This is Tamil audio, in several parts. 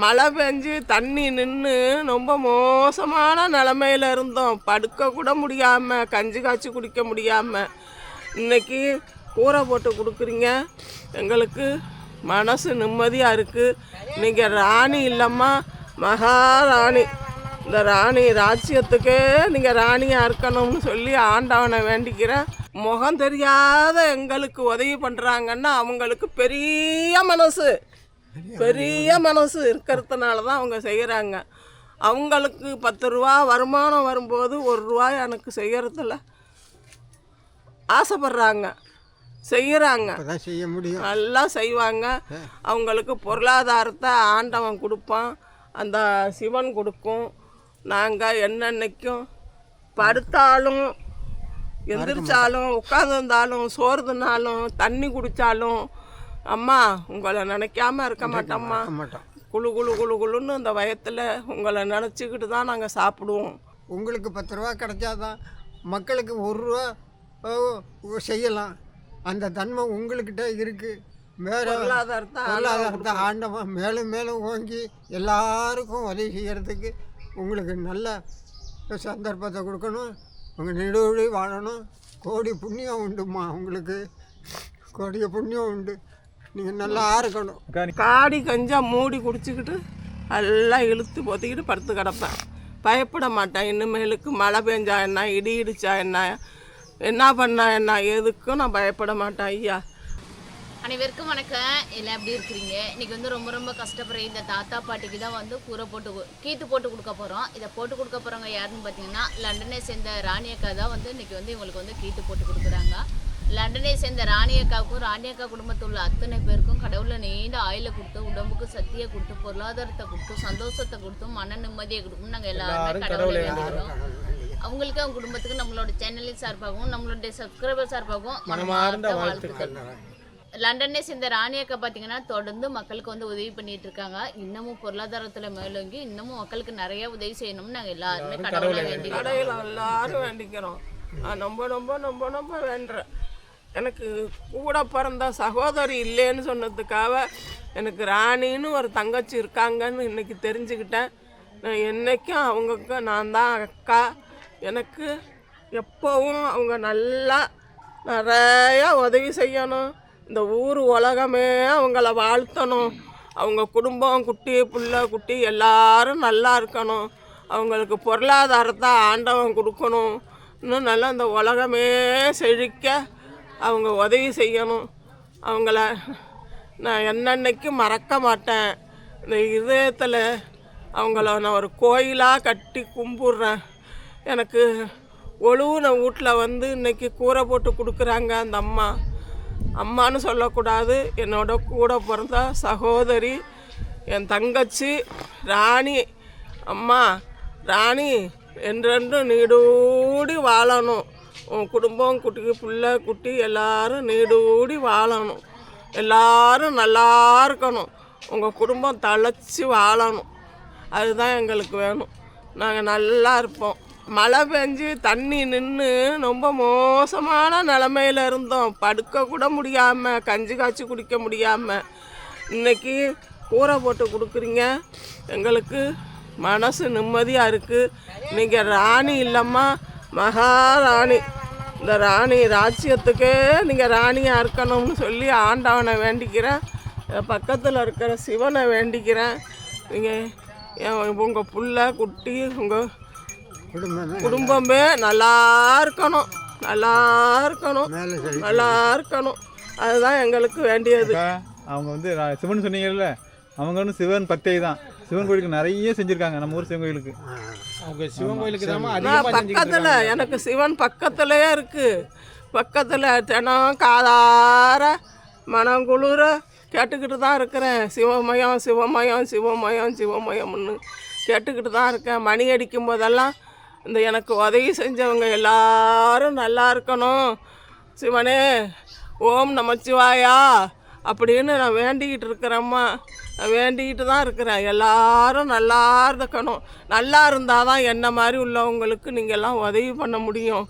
மழை பெஞ்சு தண்ணி நின்று ரொம்ப மோசமான நிலமையில இருந்தோம். படுக்க கூட முடியாமல் கஞ்சி காய்ச்சி குடிக்க முடியாமல் இன்னைக்கு கூரை போட்டு கொடுக்குறீங்க. எங்களுக்கு மனசு நிம்மதியாக இருக்குது நீங்கள் ராணி இல்லைம்மா மகாராணி. இந்த ராணி ராஜ்யத்துக்கே நீங்கள் ராணியாக இருக்கணும்னு சொல்லி ஆண்டவனை வேண்டிக்கிறேன் முகம் தெரியாத எங்களுக்கு உதவி பண்ணுறாங்கன்னா அவங்களுக்கு பெரிய மனசு. பெரிய மனசு இருக்கிறதுனால தான் அவங்க செய்கிறாங்க அவங்களுக்கு பத்து ரூபா வருமானம் வரும்போது ஒரு ரூபாய் எனக்கு செய்யறதில்ல. ஆசைப்படுறாங்க. செய்கிறாங்க செய்ய முடியும். நல்லா செய்வாங்க. அவங்களுக்கு பொருளாதாரத்தை ஆண்டவன் கொடுப்பான். அந்த சிவன் கொடுக்கும். நாங்கள் என்னென்னைக்கும் படுத்தாலும் எந்திரிச்சாலும் உட்காந்துருந்தாலும் சோறு தின்னாலும் தண்ணி குடித்தாலும் அம்மா உங்களை நினைக்காம இருக்க மாட்டோம்மா. குளு குளு குளு குளுன்னு இந்த வயத்தில் உங்களை நினச்சிக்கிட்டு தான் நாங்கள் சாப்பிடுவோம். உங்களுக்கு பத்து ரூபா கிடைச்சாதான் மக்களுக்கு ஒரு ரூபா செய்யலாம். அந்த தன்மை உங்கள்கிட்ட இருக்குது வேற பொருளாதாரத்தை பொருளாதாரத்தை ஆண்டவன் மேலும் மேலும் ஓங்கி எல்லாருக்கும் உதவி செய்கிறதுக்கு உங்களுக்கு நல்ல சந்தர்ப்பத்தை கொடுக்கணும். உங்கள் நெடுவழி வாழணும். கோடி புண்ணியம் உண்டுமா உங்களுக்கு. கோடிய புண்ணியம் உண்டு. நீங்கள் நல்லா இருக்கணும் காடி கஞ்சா மூடி குடிச்சிக்கிட்டு எல்லாம் இழுத்து பொத்திக்கிட்டு படுத்து கிடப்பேன். பயப்பட மாட்டேன். இனிமேலுக்கு மழை பெஞ்சா என்ன இடி இடிச்சா என்ன என்ன பண்ணா என்ன எதுக்கும் நான் பயப்பட மாட்டேன் ஐயா. அனைவருக்கும் வணக்கம். எல்லாம் எப்படி இருக்கிறீங்க? இன்னைக்கு வந்து ரொம்ப ரொம்ப கஷ்டப்படுற இந்த தாத்தா பாட்டிக்கு தான் வந்து கூரை போட்டு கீத்து போட்டு கொடுக்க போகிறோம் இதை போட்டு கொடுக்க போகிறவங்க யாருன்னு பார்த்தீங்கன்னா லண்டனை சேர்ந்த ராணி அக்கா தான் வந்து இன்னைக்கு வந்து இவங்களுக்கு வந்து கீத்து போட்டு கொடுக்குறாங்க. லண்டனை சேர்ந்த ராணி அக்காவுக்கும் ராணி அக்கா குடும்பத்தில் உள்ள அத்தனை பேருக்கும் கடவுளை நீண்ட ஆயில கொடுத்து உடம்புக்கு சக்தியை கொடுத்து பொருளாதாரத்தை கொடுத்து சந்தோஷத்தை கொடுத்து மன நிம்மதியை கொடுக்கும் நாங்கள் எல்லாருமே கடவுளை வேண்டிக்கிறோம் அவங்களுக்கு அவங்க குடும்பத்துக்கு நம்மளோட சேனலின் சார்பாகவும் நம்மளுடைய சப்ஸ்கிரைபர் சார்பாகவும் மனமார்ந்த வாழ்த்துக்கள். லண்டனை சேர்ந்த ராணி அக்கா பார்த்தீங்கன்னா தொடர்ந்து மக்களுக்கு வந்து உதவி பண்ணிட்டு இருக்காங்க. இன்னமும் பொருளாதாரத்துல மேலோங்கி இன்னமும் மக்களுக்கு நிறைய உதவி செய்யணும்னு நாங்க எல்லாருமே கடவுளை வேண்டிக்கிறோம் எல்லாரும் வேண்டிக்கிறோம். ரொம்ப ரொம்ப ரொம்ப ரொம்ப வேண்டுறேன் எனக்கு கூட பிறந்த சகோதரி இல்லைன்னு சொன்னதுக்காக எனக்கு ராணின்னு ஒரு தங்கச்சி இருக்காங்கன்னு இன்றைக்கி தெரிஞ்சுக்கிட்டேன். நான் என்னைக்கும் அவங்களுக்கு நான் தான் அக்கா. எனக்கு எப்போவும் அவங்க நல்லா நிறையா உதவி செய்யணும். இந்த ஊர் உலகமே அவங்கள வாழ்த்தணும். அவங்க குடும்பம் குட்டி புள்ள குட்டி எல்லாரும் நல்லா இருக்கணும். அவங்களுக்கு பொருளாதாரத்தை ஆண்டவன் கொடுக்கணும். இன்னும் நல்லா இந்த உலகமே செழிக்க அவங்க உதவி செய்யணும். அவங்கள நான் என்னன்னைக்கும் மறக்க மாட்டேன். இந்த இதயத்தில் அவங்கள நான் ஒரு கோயிலாக கட்டி கும்பிட்றேன். எனக்கு ஒழுவுன வீட்டில் வந்து இன்னைக்கு கூரை போட்டு கொடுக்குறாங்க அந்த அம்மா. அம்மான்னு சொல்லக்கூடாது. என்னோட கூட பிறந்த சகோதரி என் தங்கச்சி ராணி. அம்மா ராணி என்றென்றும் நீடூடி வாழணும். குடும்பம் குட்டி பிள்ளை குட்டி எல்லாரும் நீடூடி வாழணும். எல்லாரும் நல்லா இருக்கணும். உங்கள் குடும்பம் தழைச்சி வாழணும். அதுதான் எங்களுக்கு வேணும். நாங்கள் நல்லா இருப்போம். மழை பெஞ்சு தண்ணி நின்று ரொம்ப மோசமான நிலமையில இருந்தோம். படுக்க கூட முடியாமல் கஞ்சி காய்ச்சி குடிக்க முடியாமல் இன்னைக்கு கூரை போட்டு கொடுக்குறீங்க. எங்களுக்கு மனசு நிம்மதியாக இருக்குது நீங்கள் ராணி இல்லைம்மா. மகாராணி இந்த ராணி ராஜ்யத்துக்கே நீங்கள் ராணியாக இருக்கணும்னு சொல்லி ஆண்டவனை வேண்டிக்கிறேன். பக்கத்தில் இருக்கிற சிவனை வேண்டிக்கிறேன். நீங்கள் உங்கள் புள்ள குட்டி உங்கள் குடும்பமே நல்லா இருக்கணும். நல்லா இருக்கணும். நல்லா இருக்கணும். அதுதான் எங்களுக்கு வேண்டியது. அவங்க வந்து சிவன் சொன்னீங்கல்ல அவங்க வந்து சிவன் பக்தை தான் சிவன் கோயிலுக்கு நிறைய செஞ்சுருக்காங்க. நம்ம ஊர் சிவன் கோயிலுக்கு. அவங்க சிவன் கோயிலுக்கு தான் நான் பக்கத்தில் எனக்கு சிவன் பக்கத்துலேயே இருக்கு. பக்கத்தில் தினம் காதார மனம் குளிர கேட்டுக்கிட்டு தான் இருக்கிறேன். சிவமயம் சிவமயம் சிவமயம் சிவமயம்னு கேட்டுக்கிட்டு தான் இருக்கேன். மணி அடிக்கும் போதெல்லாம் இந்த எனக்கு உதவி செஞ்சவங்க எல்லாரும் நல்லா இருக்கணும். சிவனே ஓம் நமச்சிவாயா அப்படின்னு நான் வேண்டிக்கிட்டு இருக்கிறேம்மா. வேண்டிக்கிட்டு தான் இருக்கிறேன். எல்லாரும் நல்லா இருக்கணும். நல்லா இருந்தால் தான் என்ன மாதிரி உள்ளவங்களுக்கு நீங்கள்லாம் உதவி பண்ண முடியும்.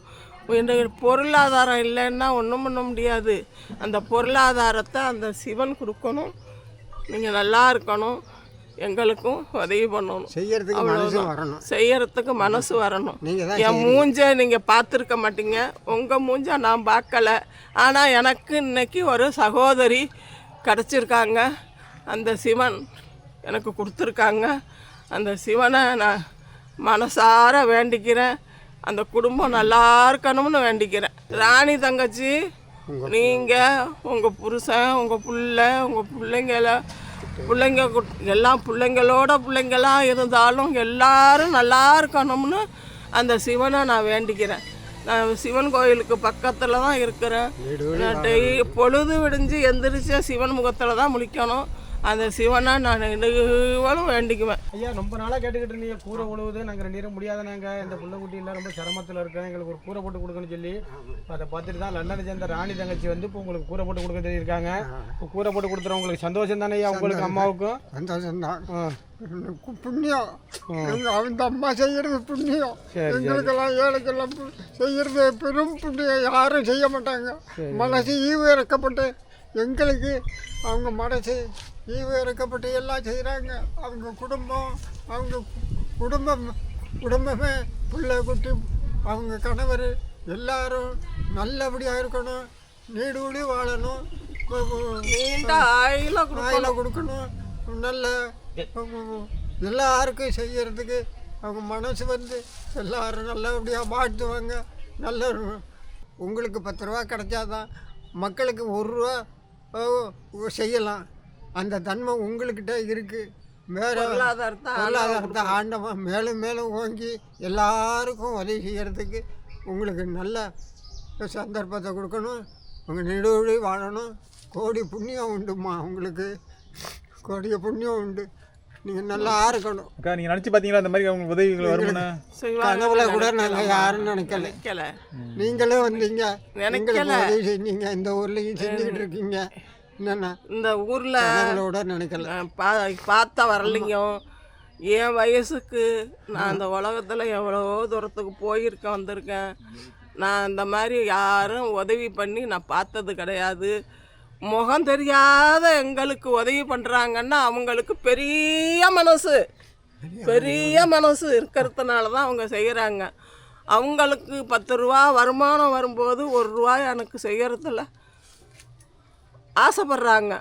இந்த பொருளாதாரம் இல்லைன்னா ஒன்றும் பண்ண முடியாது. அந்த பொருளாதாரத்தை அந்த சிவன் கொடுக்கணும். நீங்கள் நல்லா இருக்கணும். எங்களுக்கும் உதவி பண்ணணும். செய்யறதுக்கு மனசு. வரணும். செய்யறதுக்கு மனசு வரணும். நீங்கள் என் மூஞ்ச நீங்கள் பார்த்துருக்க மாட்டீங்க. உங்கள் மூஞ்ச நான் பார்க்கல. ஆனால் எனக்கு இன்னைக்கு ஒரு சகோதரி கிடச்சிருக்காங்க. அந்த சிவன் எனக்கு கொடுத்துருக்காங்க. அந்த சிவனை நான் மனசார வேண்டிக்கிறேன். அந்த குடும்பம் நல்லா இருக்கணும்னு வேண்டிக்கிறேன். ராணி தங்கச்சி நீங்கள் உங்கள் புருஷன் உங்கள் புள்ள உங்கள் பிள்ளைங்கள பிள்ளைங்க எல்லாம் பிள்ளைங்களோட பிள்ளைங்களா இருந்தாலும் எல்லாரும் நல்லா இருக்கணும்னு அந்த சிவனை நான் வேண்டிக்கிறேன். நான் சிவன் கோயிலுக்கு பக்கத்தில் தான் இருக்கிறேன் நான் டெய் பொழுது விடிஞ்சு எந்திரிச்ச சிவன் முகத்தில் தான் முழிக்கணும். அந்த சிவனை நான் நெடுவலும் வேண்டிக்குவேன். ஐயா ரொம்ப நாளாக கேட்டுக்கிட்டு இருந்தீங்க. கூரை உழுவுது நாங்கள் ரெண்டு நேரம் முடியாத நாங்கள் இந்த புள்ள குட்டியெல்லாம் ரொம்ப சிரமத்தில் இருக்கோம் எங்களுக்கு ஒரு கூரை போட்டு கொடுக்கணும்னு சொல்லி. அதை பார்த்துட்டு தான் லண்டனை சேர்ந்த ராணி தங்கச்சி வந்து இப்போ உங்களுக்கு கூரை போட்டு கொடுக்க சொல்லியிருக்காங்க. இப்போ கூரை போட்டு கொடுத்துறோம் உங்களுக்கு சந்தோஷம் தானே ஐயா உங்களுக்கு அம்மாவுக்கும்? சந்தோஷம்தான் ஆ. எனக்கு புண்ணியம். எங்க அந்த அம்மா செய்யறது புண்ணியம். எங்களுக்கெல்லாம் ஏழைக்கெல்லாம் செய்யறது பெரும் புண்ணியம். யாரும் செய்ய மாட்டாங்க. மனசு ஈவு இறக்கப்பட்டு எங்களுக்கு அவங்க மனசு ஈவு இறக்கப்பட்டு எல்லாம் செய்கிறாங்க அவங்க குடும்பம் அவங்க குடும்பம் குடும்பமே பிள்ளை குட்டி அவங்க கணவர் எல்லாரும் நல்லபடியாக இருக்கணும். நீடூடி வாழணும். நீண்ட ஆயில கொடுக்கணும். வாயில் கொடுக்கணும். நல்ல எல்லாருக்கும் செய்யறதுக்கு அவங்க மனசு வந்து எல்லாரும் நல்லபடியாக வாழ்த்துவாங்க நல்ல உங்களுக்கு பத்து ரூபா கிடைச்சாதான் மக்களுக்கு ஒரு ரூபா செய்யலாம். அந்த தன்மை உங்கள்கிட்ட இருக்குது வேற பொருளாதாரத்தை பொருளாதாரத்தை ஆண்டவன் மேலும் மேலும் ஓங்கி எல்லாருக்கும் உதவி செய்யறதுக்கு உங்களுக்கு நல்ல சந்தர்ப்பத்தை கொடுக்கணும். உங்கள் நெடுவழி வாழணும். கோடி புண்ணியம் உண்டுமா உங்களுக்கு. கோடிய புண்ணியம் உண்டு. நீங்கள் நல்லா இருக்கணும். அக்கா நீங்கள் நினச்சி பார்த்தீங்களா இந்த மாதிரி உங்களுக்கு உதவிகள் வருமானு? கனவுல கூட நாங்கள் யாரும் நினைக்கல. நினைக்கல. நீங்களே வந்தீங்க. நினைக்கல. எங்களுக்கு உதவி செஞ்சீங்க. இந்த ஊர்லேயும் செஞ்சுக்கிட்டு இருக்கீங்க. இந்த ஊர்ல நினைக்கல. நான் பா பார்த்த வரலையும் என் வயசுக்கு நான் அந்த உலகத்தில் எவ்வளவோ தூரத்துக்கு போயிருக்கேன் வந்திருக்கேன். நான் இந்த மாதிரி யாரும் உதவி பண்ணி நான் பார்த்தது கிடையாது. முகம் தெரியாத எங்களுக்கு உதவி பண்ணுறாங்கன்னா அவங்களுக்கு பெரிய மனசு. பெரிய மனசு இருக்கிறதுனால தான் அவங்க செய்கிறாங்க அவங்களுக்கு பத்து ரூபா வருமானம் வரும்போது ஒரு ரூபாய் எனக்கு செய்யறதில்ல. ஆசைப்படுறாங்க.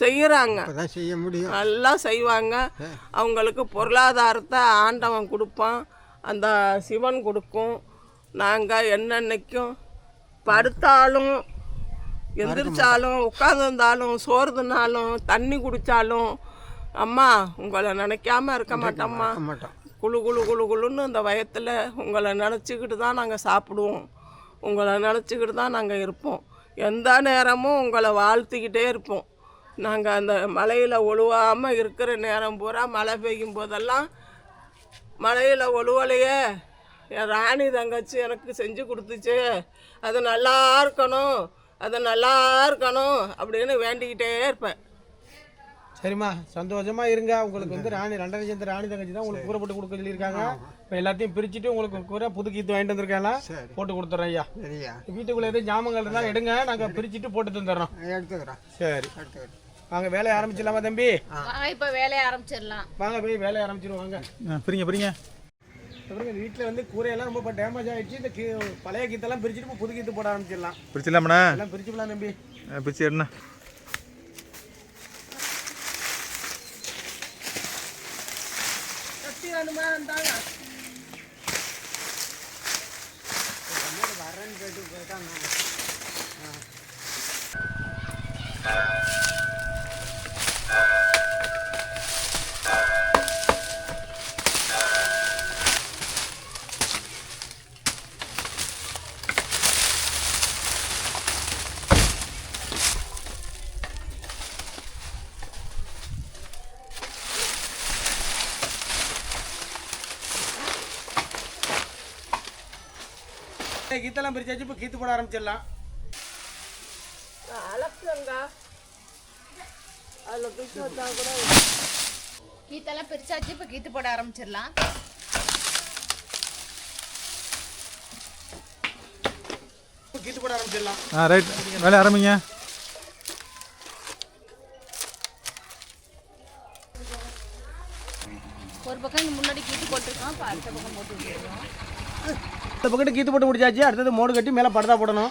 செய்கிறாங்க செய்ய முடியும். நல்லா செய்வாங்க. அவங்களுக்கு பொருளாதாரத்தை ஆண்டவன் கொடுப்பான். அந்த சிவன் கொடுக்கும். நாங்கள் என்னன்னைக்கும் படுத்தாலும் எந்திரிச்சாலும் உட்காந்துருந்தாலும் சோறுதுனாலும் தண்ணி குடித்தாலும் அம்மா உங்களை நினைக்காம இருக்க மாட்டோம்மா. குளு குளு குளு குளுன்னு இந்த வயத்தில் உங்களை நினச்சிக்கிட்டு தான் நாங்கள் சாப்பிடுவோம். உங்களை நினச்சிக்கிட்டு தான் நாங்கள் இருப்போம். எந்த நேரமும் உங்களை வாழ்த்திக்கிட்டே இருப்போம். நாங்கள் அந்த மலையில் ஒழுவாமல் இருக்கிற நேரம் பூரா மழை பெய்யும் போதெல்லாம் மலையில் ஒழுவலையே. என் ராணி தங்கச்சி எனக்கு செஞ்சு கொடுத்துச்சு. அது நல்லா இருக்கணும். அது நல்லா இருக்கணும் அப்படின்னு வேண்டிக்கிட்டே இருப்பேன். சரிம்மா சந்தோஷமா இருங்க. உங்களுக்கு வந்து ராணி ரெண்டரை சேர்ந்த ராணி தங்கச்சி தான் உங்களுக்கு கூரை போட்டு கொடுக்க சொல்லியிருக்காங்க. இப்போ எல்லாத்தையும் பிரிச்சுட்டு உங்களுக்கு கூரை புது கீத்து வாங்கிட்டு வந்திருக்காங்க போட்டு கொடுத்துட்றோம் ஐயா. சரியா? வீட்டுக்குள்ள எதுவும் ஜாமங்கள் இருந்தால் எடுங்க. நாங்கள் பிரிச்சுட்டு போட்டு தந்துடுறோம். எடுத்துக்கிறோம். சரி. வாங்க வேலையை ஆரம்பிச்சிடலாமா தம்பி? வாங்க இப்போ வேலையை ஆரம்பிச்சிடலாம். வாங்க போய் வேலையை ஆரம்பிச்சிருவாங்க ஆ பிரிங்க பிரிங்க. அப்புறம் இந்த வீட்டில் வந்து கூரையெல்லாம் ரொம்ப டேமேஜ் ஆயிடுச்சு. இந்த கீ பழைய கீத்தெல்லாம் பிரிச்சுட்டு புது கீத்து போட ஆரம்பிச்சிடலாம். பிரிச்சிடலாமண்ணா? எல்லாம் பிரிச்சுக்கலாம் தம்பி. பிரிச்சு எடுண்ணா. வேணுமா இருந்தாங்க வரேன்னு கேட்டு போயிட்டாங்க கீத்தெல்லாம் பிரிச்சாச்சு இப்போ கீத்து போட ஆரம்பிச்சிடலாம். கீத்தெல்லாம் பிரிச்சாச்சு இப்போ கீத்து போட ஆரம்பிச்சிடலாம். இப்போ கீத்து போட ஆரம்பிச்சிடலாம். ஆ ரைட். வேலை ஆரம்பிங்க. ஒரு பக்கம் முன்னாடி கீத்து போட்டிருக்கோம் இப்போ அடுத்த பக்கம் போட்டு விட்டுருக்கோம் இந்த பக்கத்து கீத்து போட்டு முடிச்சாச்சு. அடுத்தது மோடு கட்டி மேலே படுதா போடணும்.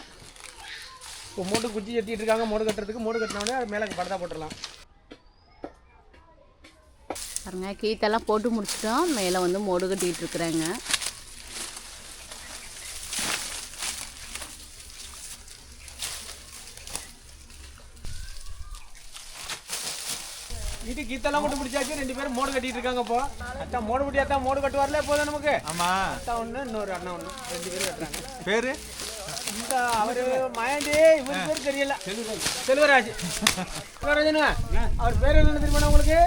இப்போ மோடு குச்சி ஏற்றிட்டு இருக்காங்க. மோடு கட்டுறதுக்கு மோடு கட்டினோடனே அது மேலே படுதா போட்டுடலாம் பாருங்க கீத்தெல்லாம் போட்டு முடிச்சிட்டோம். மேலே வந்து மோடு கட்டிகிட்டு இருக்கிறாங்க இது கீத்தெல்லாம் போட்டு முடிச்சாச்சு ரெண்டு பேரும் மோடு கட்டிட்டு இருக்காங்க இப்போ. அத்தா மோடு முடி அத்தா மோடு கட்டுவார்ல போதும் நமக்கு? ஆமா. அத்தா ஒன்று இன்னொரு அண்ணா ஒன்று ரெண்டு பேரும் கட்டுறாங்க. பேரு? இந்த அவரு மயண்டி இவர் பேர் தெரியல. செல்வராஜ் செல்வராஜனா அவர் பேர் என்ன தெரியுமா உங்களுக்கு?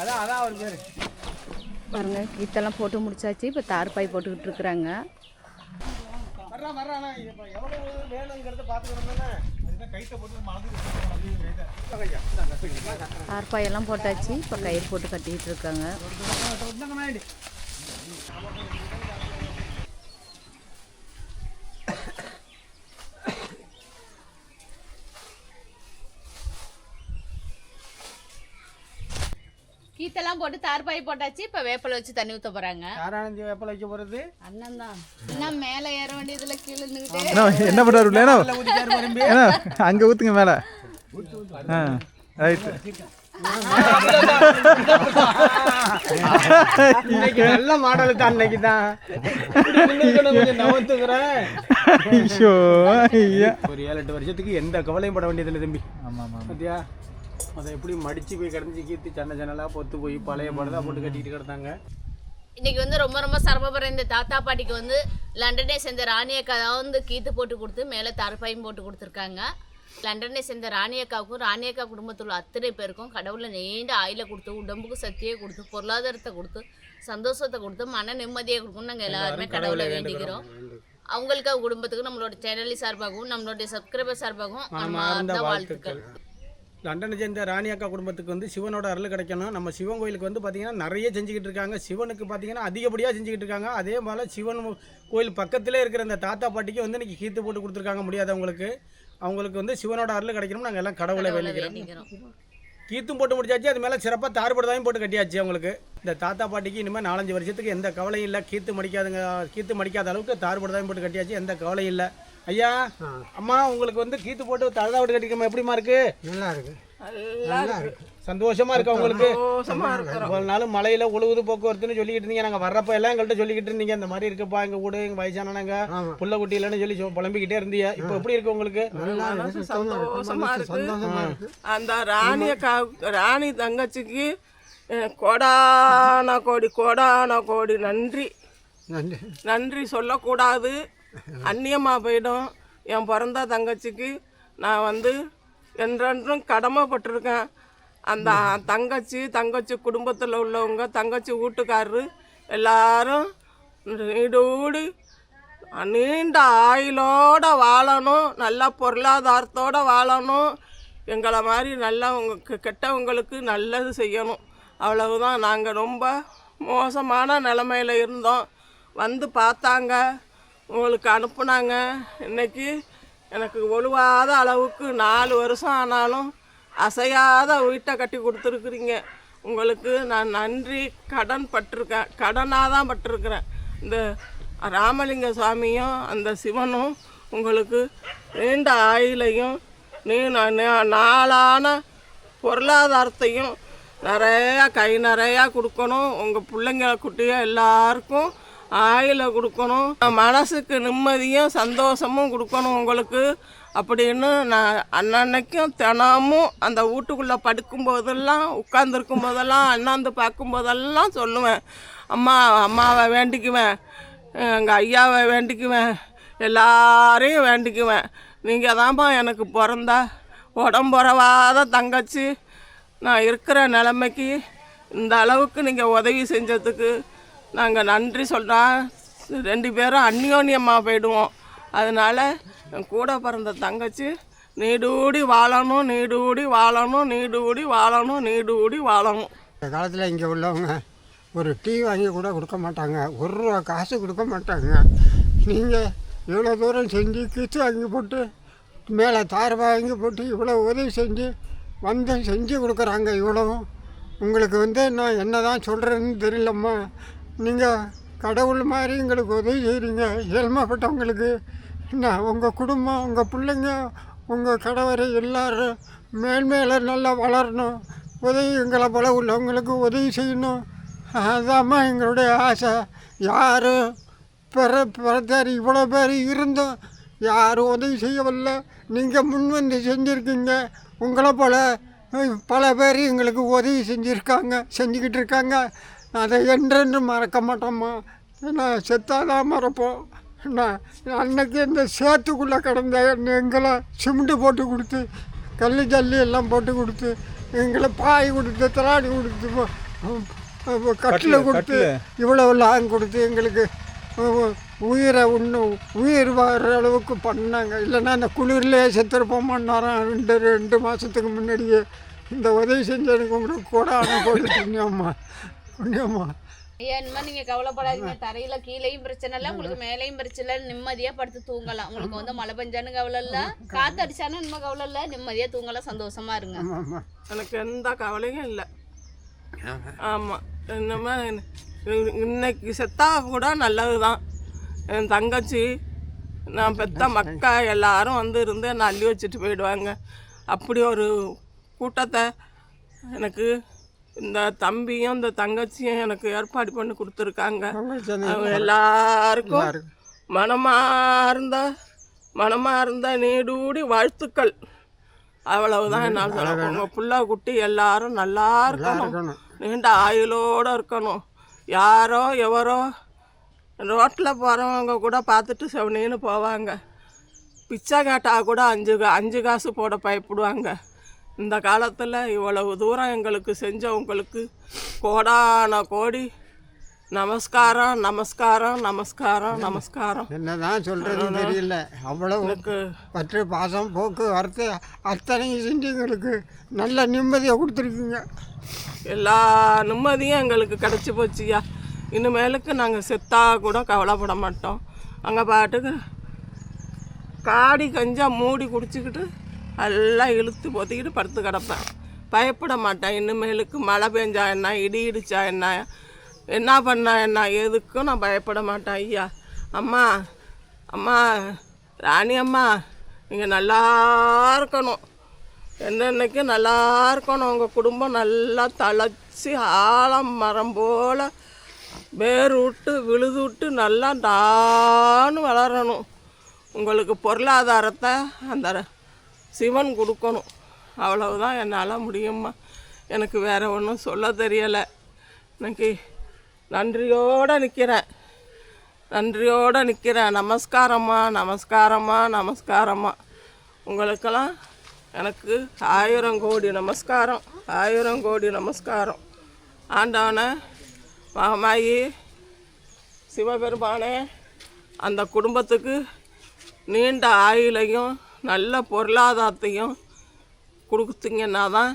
அதான் அதான் அவர் பேர். பாருங்க கீத்தெல்லாம் போட்டு முடிச்சாச்சு. இப்போ தார் பாய் போட்டுக்கிட்டு இருக்கிறாங்க. வர்றான் வர்றான் இப்போ எவ்வளவு வேணுங்கிறத பார்த்துக்கணும்னா தார் பாய் எல்லாம் போட்டாச்சு இப்போ கயிறு போட்டு கட்டிட்டு இருக்காங்க. கீத்தெல்லாம் போட்டு தார் பாய் போட்டாச்சு இப்போ வேப்பிலை வச்சு தண்ணி ஊற்ற போகிறாங்க யாரானந்தி வேப்பல வைக்க போறது? அண்ணன் தான் என்ன மேலே ஏற வேண்டியதில் கீழே நின்றுக்கிட்டே என்ன என்ன? பண்ணுறாரு ஏன்னா அங்கே ஊற்றுங்க மேலே. இன்னைக்கு நல்ல மாடல் தான் இன்னைக்கு தான். ஒரு ஏழு எட்டு வருஷத்துக்கு எந்த கவலையும் பட வேண்டியதில்லை தம்பி. ஆமாம் பார்த்தியா அதை எப்படி மடிச்சு போய் கிடந்து கீத்து சண்டை ஜன்னலாக பொத்து போய் பழைய படதா போட்டு கட்டிட்டு கிடந்தாங்க? இன்னைக்கு வந்து ரொம்ப ரொம்ப சிரமப்படுற இந்த தாத்தா பாட்டிக்கு வந்து லண்டனே சேர்ந்த ராணியக்கா தான் வந்து கீத்து போட்டு கொடுத்து மேலே தரப்பாயும் போட்டு கொடுத்துருக்காங்க. லண்டனை சேர்ந்த ராணியக்காவுக்கும் ராணியக்கா குடும்பத்தில் உள்ள அத்தனை பேருக்கும் கடவுளை நீண்ட ஆயில கொடுத்து உடம்புக்கு சக்தியை கொடுத்து பொருளாதாரத்தை கொடுத்து சந்தோஷத்தை கொடுத்து மன நிம்மதியை கொடுக்கணும் நாங்கள் எல்லாருமே கடவுளை வேண்டிக்கிறோம் அவங்களுக்கு அவங்க குடும்பத்துக்கு நம்மளோட சேனல் சார்பாகவும் நம்மளுடைய சப்ஸ்கிரைபர் சார்பாகவும் வாழ்த்துக்கள். லண்டனை சேர்ந்த ராணி அக்கா குடும்பத்துக்கு வந்து சிவனோட அருள் கிடைக்கணும். நம்ம சிவன் கோயிலுக்கு வந்து பார்த்தீங்கன்னா நிறைய செஞ்சுக்கிட்டு இருக்காங்க. சிவனுக்கு பார்த்தீங்கன்னா அதிகப்படியாக செஞ்சுக்கிட்டு இருக்காங்க. அதே போல் சிவன் கோயில் பக்கத்திலே இருக்கிற இந்த தாத்தா பாட்டிக்கு வந்து இன்னைக்கு கீத்து போட்டு கொடுத்துருக்காங்க முடியாதவங்களுக்கு. அவங்களுக்கு வந்து சிவனோட அருள் கிடைக்கணும் நாங்கள் எல்லாம் கடவுளை வேண்டிக்கிறோம். வேண்டிக்கிறோம். கீத்தும் போட்டு முடிச்சாச்சு. அது மேலே சிறப்பாக தார்படுதாயும் போட்டு கட்டியாச்சு அவங்களுக்கு. இந்த தாத்தா பாட்டிக்கு இனிமேல் நாலஞ்சு வருஷத்துக்கு எந்த கவலையும் இல்லை. கீத்து மடிக்காதுங்க கீத்து மடிக்காத அளவுக்கு தார்படுதாயும் போட்டு கட்டியாச்சு. எந்த கவலையும் இல்லை. ஐயா அம்மா உங்களுக்கு வந்து கீத்து போட்டு தலதா விட்டு கட்டிக்கமா எப்படிமா இருக்கு? நல்லா இருக்கு. நல்லா இருக்கு. சந்தோஷமா இருக்கா உங்களுக்கு. இவ்வளவு நாள் மலையில உழுவுது போக்குவரத்துன்னு சொல்லிக்கிட்டு இருந்தீங்க. நாங்க வர்றப்ப எல்லாம் எங்கள்கிட்ட சொல்லிக்கிட்டு இருந்தீங்க. இந்த மாதிரி இருக்குப்பா எங்க வீடு எங்க வயசானவங்க. புள்ள குட்டி இல்லைன்னு சொல்லி சொ- புலம்பிக்கிட்டே இருந்தீங்க. இப்போ எப்படி இருக்கு உங்களுக்கு. சந்தோஷமா இருக்கு. சந்தோஷமா இருக்கு. அந்த ராணிய கா ராணி தங்கச்சிக்கு கோடான கோடி கோடான கோடி நன்றி. நன்றி. நன்றி சொல்லக்கூடாது. அந்நியமாக போயிடும். என் பிறந்த தங்கச்சிக்கு நான் வந்து என்றென்றும் கடமைப்பட்டிருக்கேன். அந்த தங்கச்சி தங்கச்சி குடும்பத்தில் உள்ளவங்க தங்கச்சி வீட்டுக்காரரு எல்லாரும் நீடூடி நீண்ட ஆயுளோட வாழணும் நல்ல பொருளாதாரத்தோடு வாழணும். எங்களை மாதிரி நல்லவங்க கெட்டவங்களுக்கு நல்லது செய்யணும். அவ்வளவுதான். நாங்கள் ரொம்ப மோசமான நிலமையில இருந்தோம். வந்து பார்த்தாங்க. உங்களுக்கு அனுப்புனாங்க. இன்னைக்கு எனக்கு ஒழுவாத அளவுக்கு நாலு வருஷம் ஆனாலும் அசையாத வீட்டை கட்டி கொடுத்துருக்குறீங்க. உங்களுக்கு நான் நன்றி கடன் பட்டிருக்கேன். கடனாக தான் பட்டிருக்கிறேன். இந்த ராமலிங்க சுவாமியும் அந்த சிவனும் உங்களுக்கு நீண்ட ஆயுளையும் நீ நாளான பொருளாதாரத்தையும் நிறையா கை நிறையா கொடுக்கணும். உங்கள் பிள்ளைங்க குட்டியாக எல்லாருக்கும் ஆயில கொடுக்கணும். மனசுக்கு நிம்மதியும் சந்தோஷமும் கொடுக்கணும் உங்களுக்கு. அப்படின்னு நான் அன்னன்னைக்கும் தினமும் அந்த வீட்டுக்குள்ளே படுக்கும் போதெல்லாம் உட்காந்துருக்கும் போதெல்லாம் அண்ணாந்து பார்க்கும் போதெல்லாம் சொல்லுவேன். அம்மா அம்மாவை வேண்டிக்குவேன். எங்கள் ஐயாவை வேண்டிக்குவேன். எல்லாரையும் வேண்டிக்குவேன். நீங்கள் தான்ப்பா எனக்கு பிறந்தா. உடம்புறவாத தங்கச்சி. நான் இருக்கிற நிலைமைக்கு இந்த அளவுக்கு நீங்கள் உதவி செஞ்சதுக்கு நாங்கள் நன்றி சொல்கிறோம் ரெண்டு பேரும் அந்யோன்யமாக போயிடுவோம். அதனால் என் கூட பிறந்த தங்கச்சி நீடூடி வாழணும் நீடூடி வாழணும் நீடூடி வாழணும் நீடூடி வாழணும். இந்த காலத்தில் இங்கே உள்ளவங்க ஒரு டீ வாங்கி கூட கொடுக்க மாட்டாங்க. ஒரு ரூபா காசு கொடுக்க மாட்டாங்க. நீங்கள் இவ்வளோ தூரம் செஞ்சு கிச்சு வாங்கி போட்டு மேலே தார் வாங்கி போட்டு இவ்வளோ உதவி செஞ்சு வந்து செஞ்சு கொடுக்குறாங்க இவ்வளவும். உங்களுக்கு வந்து நான் என்ன தான் சொல்கிறேன்னு தெரியலம்மா. நீங்கள் கடவுள் மாதிரி எங்களுக்கு உதவி செய்கிறீங்க ஏழ்மைப்பட்டவங்களுக்கு என்ன உங்கள் குடும்பம் உங்கள் பிள்ளைங்க உங்கள் கணவர் எல்லாரும் மேல் நல்லா வளரணும். உதவி எங்களை போல உள்ளவங்களுக்கு உதவி செய்யணும். அதாம்மா எங்களுடைய ஆசை. யாரும் பிற பிறத்தார் இவ்வளோ பேர் இருந்தும் யாரும் உதவி செய்யவில்லை. நீங்கள் முன் வந்து செஞ்சுருக்கீங்க. உங்களை போல் பல பேர் எங்களுக்கு உதவி செஞ்சுருக்காங்க செஞ்சுக்கிட்டு இருக்காங்க. அதை என்றென்று மறக்க மாட்டோம்மா. ஏன்னா செத்தாதான் மறப்போம். என்ன அன்னைக்கு இந்த சேத்துக்குள்ளே கிடந்த எங்களை சிமெண்ட்டு போட்டு கொடுத்து கல் ஜல்லி எல்லாம் போட்டு கொடுத்து எங்களை பாய் கொடுத்து திராடி கொடுத்து கட்டில் கொடுத்து. இவ்வளவு லாங் கொடுத்து எங்களுக்கு உயிரை இன்னும் உயிர் வர அளவுக்கு பண்ணாங்க. இல்லைன்னா அந்த குளிர்லேயே செத்துருப்போமான்னாராம் ரெண்டு ரெண்டு மாதத்துக்கு முன்னாடியே இந்த உதவி செஞ்ச எனக்கு உங்களுக்கு கூட ஆனால் புண்ணியம்மா புண்ணியம்மா ஐயா இனிமே நீங்க கவலைப்படாதீங்க. தரையில கீழேயும் பிரச்சனை இல்லை உங்களுக்கு மேலேயும் பிரச்சனை இல்லை. நிம்மதியா படுத்து தூங்கலாம். உங்களுக்கு வந்து மழை பெஞ்சாலும் கவலை இல்ல. காத்து அடிச்சாலும் இன்னும் கவலை இல்ல. நிம்மதியா தூங்கலாம். சந்தோஷமா இருங்க. எனக்கு எந்த கவலையும் இல்லை. ஆமாம் என்னமா இன்னைக்கு செத்தா கூட நல்லது தான் என் தங்கச்சி நான் பெத்த மக்கா எல்லாரும் வந்து இருந்து என்னை அள்ளி வச்சுட்டு போயிடுவாங்க. அப்படி ஒரு கூட்டத்தை எனக்கு இந்த தம்பியும் இந்த தங்கச்சியும் எனக்கு ஏற்பாடு பண்ணி கொடுத்துருக்காங்க. அவங்க எல்லாருக்கும். மனமார்ந்த மனமார்ந்த நீடூடி வாழ்த்துக்கள். அவ்வளவுதான் என்னால் சொல்ல உங்கள் புள்ள குட்டி எல்லாரும் நல்லா இருக்கணும். நீண்ட ஆயுளோடு இருக்கணும். யாரோ எவரோ ரோட்டில் போகிறவங்க கூட பார்த்துட்டு செவனின்னு போவாங்க. பிச்சை கேட்டால் கூட அஞ்சு கா- அஞ்சு காசு போட பயப்படுவாங்க. இந்த காலத்தில் இவ்வளவு தூரம் எங்களுக்கு செஞ்சவங்களுக்கு கோடான கோடி நமஸ்காரம் நமஸ்காரம் நமஸ்காரம் நமஸ்காரம். என்னதான் சொல்கிறதுன்னு தெரியல. அவ்வளவு எனக்கு பற்று பாசம் போக்கு வரத்து அத்தனையும் செஞ்சு எங்களுக்கு நல்ல நிம்மதியை கொடுத்துருக்கீங்க. எல்லா நிம்மதியும் எங்களுக்கு கிடச்சி போச்சுயா இனிமேலுக்கு நாங்கள் செத்தா கூட கவலைப்பட மாட்டோம். அங்கே பாட்டுக்கு காடி கஞ்சா மூடி குடிச்சிக்கிட்டு எல்லாம் இழுத்து பொத்திக்கிட்டு படுத்து கிடப்பேன். பயப்பட மாட்டேன். இனிமேலுக்கு மழை பெஞ்சா என்ன இடி இடிச்சா என்ன என்ன பண்ணா என்ன எதுக்கும் நான் பயப்பட மாட்டேன் ஐயா. அம்மா அம்மா ராணி அம்மா நீங்கள் நல்லா இருக்கணும். என்னென்னைக்கு நல்லா இருக்கணும்? உங்கள் குடும்பம் நல்லா தழைச்சி ஆழம் மரம் போல் வேர் விட்டு விழுது விட்டு நல்லா டான்னு வளரணும். உங்களுக்கு பொருளாதாரத்தை அந்த சிவன் கொடுக்கணும். அவ்வளவுதான் என்னால் முடியுமா எனக்கு வேறு ஒன்றும் சொல்ல தெரியலை. இன்னைக்கு நன்றியோடு நிற்கிறேன் நன்றியோடு நிற்கிறேன் நமஸ்காரம்மா நமஸ்காரம்மா நமஸ்காரம்மா. உங்களுக்கெல்லாம் எனக்கு ஆயிரம் கோடி நமஸ்காரம் ஆயிரம் கோடி நமஸ்காரம். ஆண்டவனை மகமாயி சிவபெருமானே அந்த குடும்பத்துக்கு நீண்ட ஆயுளையும் நல்ல பொருளாதாரத்தையும் கொடுத்தீங்கன்னா தான்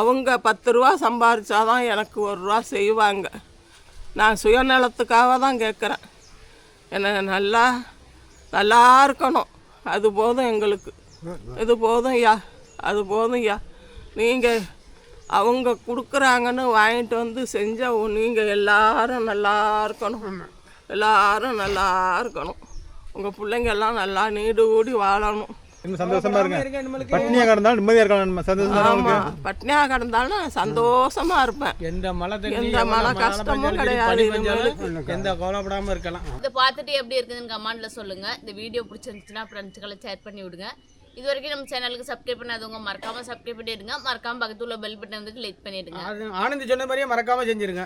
அவங்க பத்து ரூபா சம்பாரிச்சாதான் எனக்கு ஒரு ரூபா செய்வாங்க. நான் சுயநலத்துக்காக தான் கேட்குறேன். என்னை நல்லா நல்லா இருக்கணும். அது போதும் எங்களுக்கு. இது போதும் ஐயா. அது போதும் ஐயா. நீங்கள் அவங்க கொடுக்குறாங்கன்னு வாங்கிட்டு வந்து செஞ்சால் நீங்கள் எல்லாரும் நல்லா இருக்கணும். எல்லாரும் நல்லா இருக்கணும். உங்கள் பிள்ளைங்கெல்லாம் நல்லா நீடு கூடி வாழணும். இன்னும் சந்தோஷமா இருங்க. பட்னியா கிடந்தாலும் நிம்மதியா இருக்கலாம் சந்தோஷமா ஆமா பட்னியாக கிடந்தாலும் நான் சந்தோஷமா இருப்பேன். எந்த மழை எந்த மழை கஷ்டமும் கிடையாது எந்த கவலைப்படாம இருக்கலாம். இதை பார்த்துட்டு எப்படி இருக்குதுன்னு கமெண்ட்ல சொல்லுங்க. இந்த வீடியோ பிடிச்சிருந்துச்சுன்னா ஃப்ரெண்ட்ஸுகளை ஷேர் பண்ணி விடுங்க. இது வரைக்கும் நம்ம சேனலுக்கு சப்ஸ்கிரைப் பண்ணாதவங்க மறக்காம சப்ஸ்கிரைப் பண்ணிடுங்க. மறக்காம பக்கத்துல உள்ள பெல் பட்டன் வந்து கிளிக் பண்ணிடுங்க ஆனந்தி சொன்ன மாதிரியே மறக்காம செஞ்சிருங்க.